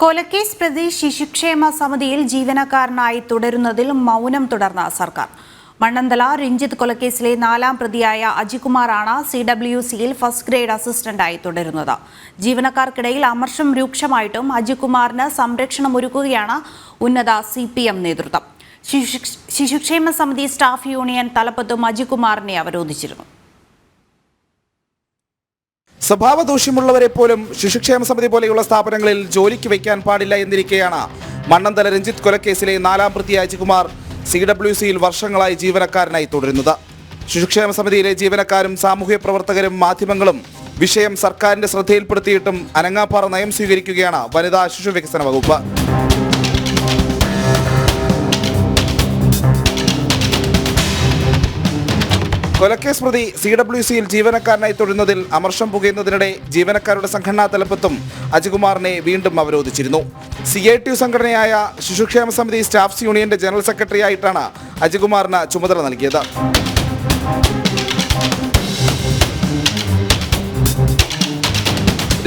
കൊലക്കേസ് പ്രതി ശിശുക്ഷേമ സമിതിയിൽ ജീവനക്കാരനായി തുടരുന്നതിൽ മൗനം തുടർന്ന സർക്കാർ. മണ്ണന്തല രഞ്ജിത്ത് കൊലക്കേസിലെ നാലാം പ്രതിയായ അജികുമാറാണ് സി ഡബ്ല്യു സിയിൽ ഫസ്റ്റ് ഗ്രേഡ് അസിസ്റ്റന്റായി തുടരുന്നത്. ജീവനക്കാർക്കിടയിൽ അമർഷം രൂക്ഷമായിട്ടും അജികുമാറിന് സംരക്ഷണം ഒരുക്കുകയാണ് ഉന്നത സി പി എം നേതൃത്വം ശിശുക്ഷേമ സമിതി സ്റ്റാഫ് യൂണിയൻ തലപ്പത്തും അജികുമാറിനെ അവരോധിച്ചിരുന്നു. സ്വഭാവ ദൂഷ്യമുള്ളവരെ പോലും ശിശുക്ഷേമ സമിതി പോലെയുള്ള സ്ഥാപനങ്ങളിൽ ജോലിക്ക് വയ്ക്കാൻ പാടില്ല എന്നിരിക്കെയാണ്. മണ്ണന്തല രഞ്ജിത്ത് കൊലക്കേസിലെ നാലാം പ്രതി അജികുമാർ സി ഡബ്ല്യു സിയിൽ വർഷങ്ങളായി ജീവനക്കാരനായി തുടരുന്നത്. ശിശുക്ഷേമ സമിതിയിലെ ജീവനക്കാരും സാമൂഹ്യ പ്രവർത്തകരും മാധ്യമങ്ങളും വിഷയം സർക്കാരിന്റെ ശ്രദ്ധയിൽപ്പെടുത്തിയിട്ടും അനങ്ങാപ്പാറ നയം സ്വീകരിക്കുകയാണ് വനിതാ ശിശു വികസന വകുപ്പ്. കൊലക്കേസ് പ്രതി സി ഡബ്ല്യു സിയിൽ ജീവനക്കാരനായി തുടരുന്നതിൽ അമർഷം പുകയുന്നതിനിടെ ജീവനക്കാരുടെ സംഘടനാ തലപ്പത്തും അജികുമാറിനെ വീണ്ടും അവരോധിച്ചിരുന്നു. സി ഐ ടി സംഘടനയായ ശിശുക്ഷേമ സമിതി സ്റ്റാഫ്സ് യൂണിയന്റെ ജനറൽ സെക്രട്ടറി ആയിട്ടാണ് അജികുമാറിന് ചുമതല നൽകിയത്.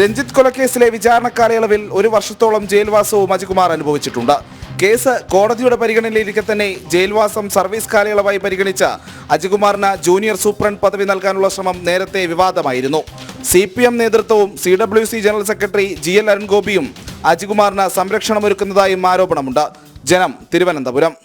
രഞ്ജിത്ത് കൊലക്കേസിലെ വിചാരണ കാലയളവിൽ ഒരു വർഷത്തോളം ജയിൽവാസവും അജികുമാർ അനുഭവിച്ചിട്ടുണ്ട്. കേസ് കോടതിയുടെ പരിഗണനയിലിരിക്കെ തന്നെ ജയിൽവാസം സർവീസ് കാലയളവായി പരിഗണിച്ച അജികുമാറിന് ജൂനിയർ സൂപ്രണ്ട് പദവി നൽകാനുള്ള ശ്രമം നേരത്തെ വിവാദമായിരുന്നു. സി പി എം നേതൃത്വവും C W C general secretary G L അരുൺഗോപിയും അജികുമാറിന് സംരക്ഷണമൊരുക്കുന്നതായും ആരോപണമുണ്ട്. ജനം തിരുവനന്തപുരം.